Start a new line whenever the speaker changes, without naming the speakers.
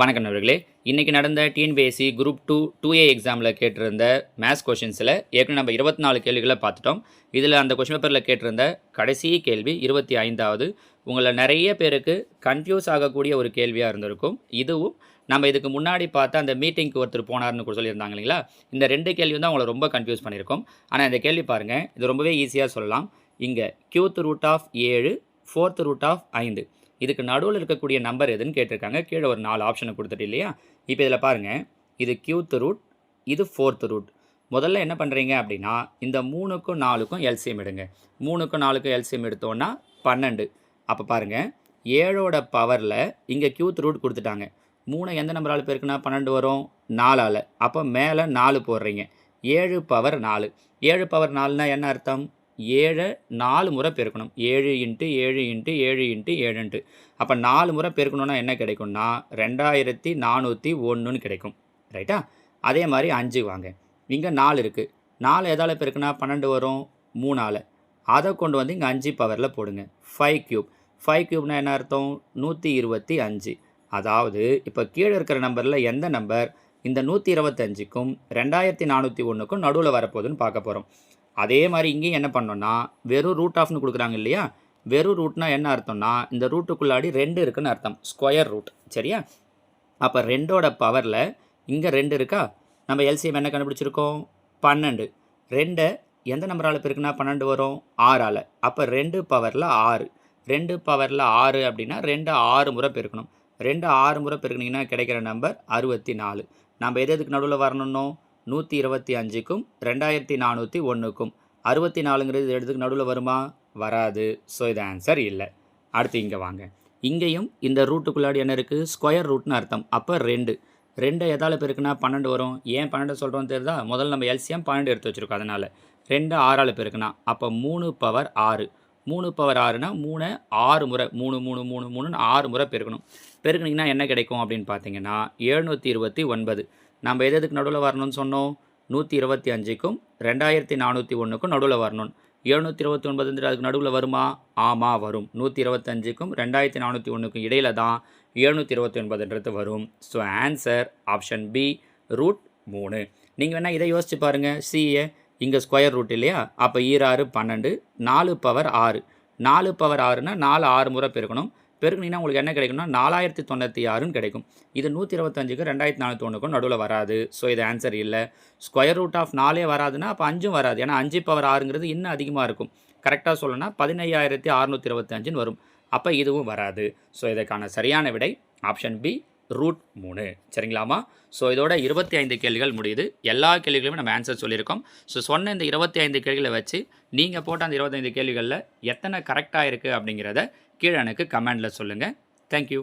வணக்கம் நண்பர்களே. இன்றைக்கி நடந்த TNPSC group two two A எக்ஸாமில் கேட்டிருந்த மேத்ஸ் கொஷின்ஸில் ஏற்கனவே நம்ம இருபத்தி நாலு கேள்விகளை பார்த்துட்டோம். இதில் அந்த கொஷின் பேப்பரில் கேட்டிருந்த கடைசி கேள்வி இருபத்தி ஐந்தாவது உங்களை நிறைய பேருக்கு கன்ஃபியூஸ் ஆகக்கூடிய ஒரு கேள்வியாக இருந்திருக்கும். இதுவும் நம்ம இதுக்கு முன்னாடி பார்த்த அந்த மீட்டிங்க்கு ஒருத்தர் போனார்னு கூட சொல்லியிருந்தாங்க இல்லைங்களா? இந்த ரெண்டு கேள்வி தான் உங்களை ரொம்ப கன்ஃபியூஸ் பண்ணியிருக்கோம். ஆனால் இந்த கேள்வி பாருங்கள் இது ரொம்பவே ஈஸியாக சொல்லலாம். இங்கே க்யூத் ரூட் ஆஃப் ஏழு ஃபோர்த் ரூட் ஆஃப் ஐந்து. இதுக்கு நடுவில் இருக்கக்கூடிய நம்பர் எதுன்னு கேட்டிருக்காங்க. கீழே ஒரு நாலு ஆப்ஷனை கொடுத்துட்டு இல்லையா? இப்போ இதில் பாருங்கள் இது கியூத்து ரூட் இது ஃபோர்த் ரூட் முதல்ல என்ன பண்ணுறீங்க அப்படின்னா இந்த மூணுக்கும் நாலுக்கும் எல்சிஎம் எடுங்க. மூணுக்கும் நாலுக்கும் எல்சிஎம் எடுத்தோன்னா பன்னெண்டு. அப்போ பாருங்கள் ஏழோட பவரில் இங்கே கியூத் ரூட் கொடுத்துட்டாங்க. மூணு எந்த நம்பரால் பேருக்குன்னா பன்னெண்டு வரும்? நாலால் அப்போ மேலே நாலு போடுறீங்க. ஏழு பவர் நாலு. ஏழு பவர் நாலுனா என்ன அர்த்தம்? ஏழை நாலு முறை பெருக்கணும். ஏழு இன்ட்டு ஏழு இன்ட்டு ஏழு இன்ட்டு ஏழுன்ட்டு. அப்போ நாலு முறை பெருக்கணுன்னா என்ன கிடைக்கும்னா ரெண்டாயிரத்தி நானூற்றி ஒன்றுன்னு கிடைக்கும். ரைட்டா? அதே மாதிரி அஞ்சு வாங்க. இங்கே நாலு இருக்குது நாலு எதால் பெருக்குனா பன்னெண்டு வரும்? மூணால். அதை கொண்டு வந்து இங்கே அஞ்சு பவரில் போடுங்க. ஃபைவ் க்யூப் ஃபைவ் க்யூப்னா என்ன அர்த்தம்? நூற்றி இருபத்தி அஞ்சு. அதாவது இப்போ கீழே இருக்கிற நம்பரில் எந்த நம்பர்? இந்த நூற்றி இருபத்தஞ்சுக்கும் ரெண்டாயிரத்தி நானூற்றி ஒன்றுக்கும் நடுவில் வரப்போகுதுன்னு பார்க்க போகிறோம் அதே மாதிரி இங்கேயும் என்ன பண்ணோன்னா வெறும் ரூட் ஆஃப்னு கொடுக்குறாங்க இல்லையா? வெறும் ரூட்னா என்ன அர்த்தம்னா இந்த ரூட்டுக்குள்ளாடி ரெண்டு இருக்குன்னு அர்த்தம். ஸ்கொயர் ரூட் சரியா? அப்போ ரெண்டோட பவரில் இங்கே ரெண்டு இருக்கா? நம்ம எல்சிஎம் என்ன கண்டுபிடிச்சிருக்கோம்? பன்னெண்டு. ரெண்டை எந்த நம்பரால் பெருக்குனா பன்னெண்டு வரும்? ஆறால். அப்போ ரெண்டு பவரில் ஆறு. ரெண்டு பவரில் ஆறு அப்படின்னா ரெண்டு ஆறு முறை பெருக்கணும். ரெண்டு ஆறு முறை பெருக்குனிங்கன்னா கிடைக்கிற நம்பர் அறுபத்தி நாலு. நம்ம எது எதுக்கு நடுவில் வரணுன்னோ நூற்றி இருபத்தி அஞ்சுக்கும் ரெண்டாயிரத்தி நானூற்றி ஒன்றுக்கும். அறுபத்தி நாலுங்கிறது எடுத்துக்கு நடுவில் வருமா? வராது. ஸோ இது ஆன்சர் இல்லை. அடுத்து இங்கே வாங்க. இங்கேயும் இந்த ரூட்டுக்குள்ளாடி என்ன இருக்குது ஸ்கொயர் ரூட்னு அர்த்தம். அப்போ ரெண்டு. ரெண்டு எதால் பெருக்குனா பன்னெண்டு வரும். ஏன் பன்னெண்டு சொல்கிறோம் தெரியுதா? முதல்ல நம்ம எல்சிஎம் பன்னெண்டு எடுத்து வச்சுருக்கோம் அதனால். ரெண்டு ஆறால் பெருக்குனா. அப்போ மூணு பவர் ஆறு. மூணு பவர் ஆறுனா மூணு ஆறு முறை. மூணு மூணு மூணு மூணுன்னு ஆறு முறை பெருக்கணும். பெருக்குனிங்கன்னா என்ன கிடைக்கும் அப்படின்னு பார்த்தீங்கன்னா எழுநூற்றி இருபத்தி ஒன்பது. நம்ம எது எதுக்கு நடுவில் வரணும்னு சொன்னோம்? நூற்றி இருபத்தி அஞ்சுக்கும் ரெண்டாயிரத்தி நானூற்றி ஒன்றுக்கும் நடுவில் வரணும். எழுநூற்றி இருபத்தி ஒன்பதுன்றது அதுக்கு நடுவில் வருமா? ஆமாம் வரும். நூற்றி இருபத்தஞ்சுக்கும் ரெண்டாயிரத்தி நானூற்றி ஒன்றுக்கும் இடையில தான் எழுநூற்றி இருபத்தி ஒன்பதுன்றது வரும். So answer option B root மூணு. நீங்கள் வேணால் இதை யோசிச்சு பாருங்கள் சிஏ இங்கே ஸ்கொயர் ரூட் இல்லையா? அப்போ ஈராறு பன்னெண்டு நாலு பவர் ஆறு. நாலு பவர் ஆறுனா நாலு ஆறு முறை பெருக்கணும். பெருக்குனீங்கன்னா உங்களுக்கு என்ன கிடைக்கும்னா நாலாயிரத்தி தொண்ணூற்றி ஆறுன்னு கிடைக்கும். இது நூற்றி இருபத்தஞ்சுக்கு ரெண்டாயிரத்தி நானூற்றி ஒன்றுக்கும் நடுவில் வராது. ஸோ இது ஆன்சர் இல்லை. ஸ்கொயர் ரூட் ஆஃப் நாலே வராதுன்னா அப்போ அஞ்சும் வராது. ஏன்னா அஞ்சு பவர் ஆறுங்கிறது இன்னும் அதிகமாக இருக்கும். கரெக்டாக சொல்லணும்னா பதினையாயிரத்தி அறுநூற்றி இருபத்தஞ்சுன்னு வரும். அப்போ இதுவும் வராது. ஸோ இதற்கான சரியான விடை ஆப்ஷன் பி ரூட் மூணு. சரிங்களாமா ஸோ இதோட இருபத்தி ஐந்து கேள்விகள் முடியுது. எல்லா கேள்விகளுமே நம்ம ஆன்சர் சொல்லியிருக்கோம். ஸோ சொன்ன இந்த இருபத்தி ஐந்து கேள்விகளை வச்சு நீங்கள் போட்ட அந்த இருபத்தைந்து கேள்விகளில் எத்தனை கரெக்டாக இருக்குது அப்படிங்கிறத கீழே எனக்கு கமெண்டில் சொல்லுங்கள் தேங்க்யூ